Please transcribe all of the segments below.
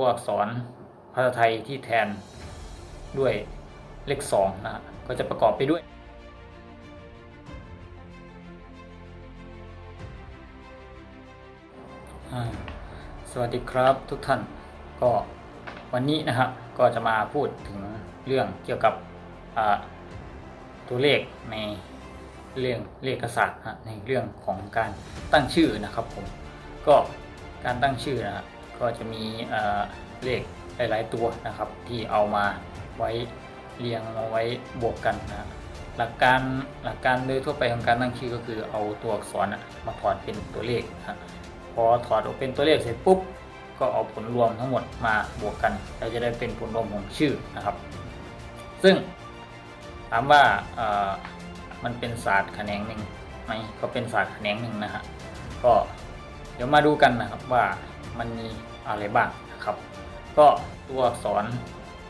ตัวอักษรภาษาไทยที่แทนด้วยเลขสองนะฮะก็จะประกอบไปด้วย สวัสดีครับทุกท่านก็วันนี้นะฮะก็จะมาพูดถึงเรื่องเกี่ยวกับตัวเลขในเรื่องเลขศาสตร์ในเรื่องของการตั้งชื่อนะครับผมก็การตั้งชื่อนะฮะ ก็จะมีเลขหลาย ๆ ตัวนะครับ ที่เอามาไว้เรียงเอาไว้บวกกันนะหลักการหลักการโดยทั่วไปของการตั้งชื่อก็คือเอาตัวอักษรมาถอดเป็นตัวเลขนะพอถอดออกเป็นตัวเลขเสร็จปุ๊บก็เอาผลรวมทั้งหมดมาบวกกันเราจะได้เป็นผลรวมของชื่อนะครับ ซึ่งถามว่ามันเป็นศาสตร์แขนงหนึ่งไหมก็เป็นศาสตร์แขนงหนึ่งนะฮะก็เดี๋ยวมาดูกันนะครับว่า มันมีอะไรบ้างนะครับ ก็ตัวอักษร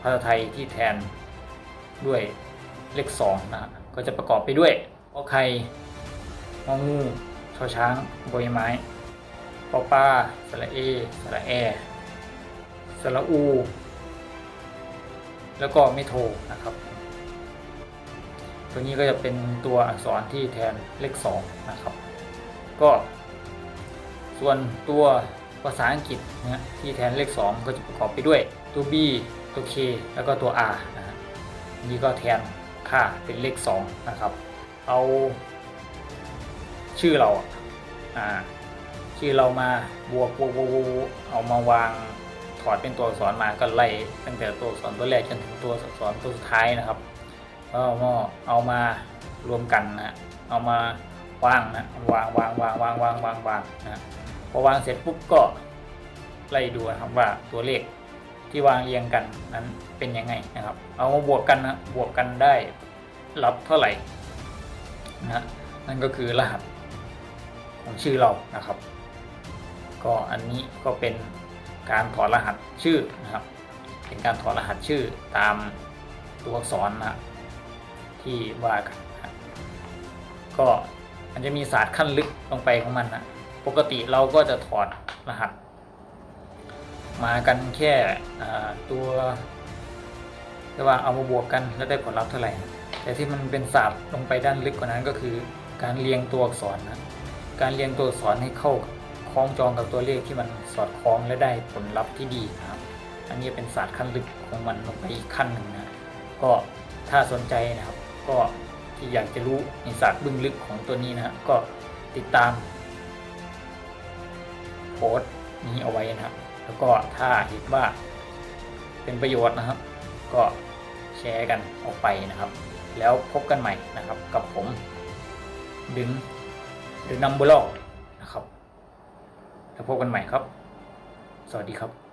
ภาษาไทยที่แทนด้วยเลขสองนะฮะก็จะประกอบไปด้วยขอไข่งองูชอช้างบอยไม้ปอป้าสระเอสระแอสระอู แล้วก็ไม่โทนะครับ ตัวนี้ก็จะเป็นตัวอักษรที่แทนเลข2นะครับ ก็ส่วนตัว ภาษาอังกฤษนะที่แทนเลข 2 ก็จะประกอบไปด้วยตัว B ตัว K แล้วก็ตัว R นะฮะนี่ก็แทนค่าเป็นเลข 2 นะครับ เอาชื่อเราอ่าชื่อเรามาบวกบวกบวกบวกบวกเอามาวางถอดเป็นตัวอักษรมาก็ไล่ตั้งแต่ตัวอักษรตัวแรกจนถึงตัวอักษรตัวสุดท้ายนะครับแล้วเอามาเอามารวมกันนะเอามาวางนะวางวางวางวางวางวางวางนะ พอวางเสร็จปุ๊บก็ไล่ดูนะครับว่าตัวเลขที่วางเรียงกันนั้นเป็นยังไงนะครับ เอามาบวกกันนะบวกกันได้รับเท่าไหร่นะนั่นก็คือรหัสของชื่อเรานะครับ ก็อันนี้ก็เป็นการถอดรหัสชื่อนะครับ เป็นการถอดรหัสชื่อตามตัวอักษรนะที่ว่ากันก็มันจะมีศาสตร์ขั้นลึกลงไปของมันนะ ปกติเราก็จะถอดรหัส มากันแค่ตัวเรียกว่าเอามาบวกกันแล้วได้ผลลัพธ์เท่าไหร่ แต่ที่มันเป็นศาสตร์ลงไปด้านลึกกว่านั้นก็คือ การเรียงตัวอักษรนะการเรียงตัวอักษรให้เข้าคล้องจองกับตัวเลขที่มันสอดคล้องและได้ผลลัพธ์ที่ดีนะครับ อันนี้เป็นศาสตร์ขั้นลึกของมันลงไปอีกขั้นหนึ่งนะ ก็ถ้าสนใจนะครับ ก็ที่อยากจะรู้ในศาสตร์เบื้องลึกของตัวนี้นะฮะก็ติดตาม โพสต์นี้เอาไว้นะครับ แล้วก็ถ้าเห็นว่าเป็นประโยชน์นะครับ ก็แชร์กันออกไปนะครับ แล้วพบกันใหม่นะครับ กับผมดึงหรือนัมเบอร์นะครับ แล้วพบกันใหม่ครับ สวัสดีครับ